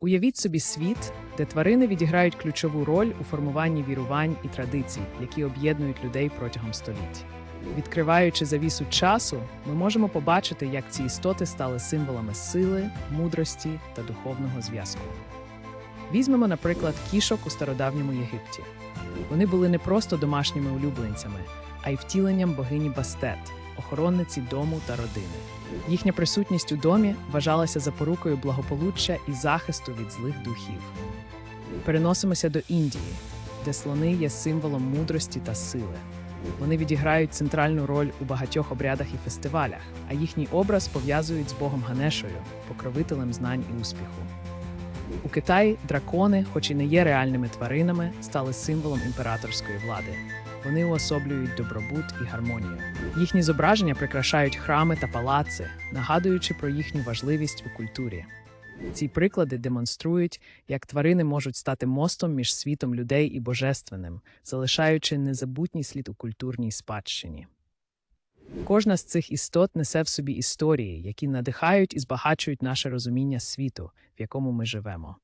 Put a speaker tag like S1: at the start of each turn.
S1: Уявіть собі світ, де тварини відіграють ключову роль у формуванні вірувань і традицій, які об'єднують людей протягом століть. Відкриваючи завісу часу, ми можемо побачити, як ці істоти стали символами сили, мудрості та духовного зв'язку. Візьмемо, наприклад, кішок у стародавньому Єгипті. Вони були не просто домашніми улюбленцями, а й втіленням богині Бастет, охоронниці дому та родини. Їхня присутність у домі вважалася запорукою благополуччя і захисту від злих духів. Переносимося до Індії, де слони є символом мудрості та сили. Вони відіграють центральну роль у багатьох обрядах і фестивалях, а їхній образ пов'язують з Богом Ганешою, покровителем знань і успіху. У Китаї дракони, хоч і не є реальними тваринами, стали символом імператорської влади. Вони уособлюють добробут і гармонію. Їхні зображення прикрашають храми та палаци, нагадуючи про їхню важливість у культурі. Ці приклади демонструють, як тварини можуть стати мостом між світом людей і божественним, залишаючи незабутній слід у культурній спадщині. Кожна з цих істот несе в собі історії, які надихають і збагачують наше розуміння світу, в якому ми живемо.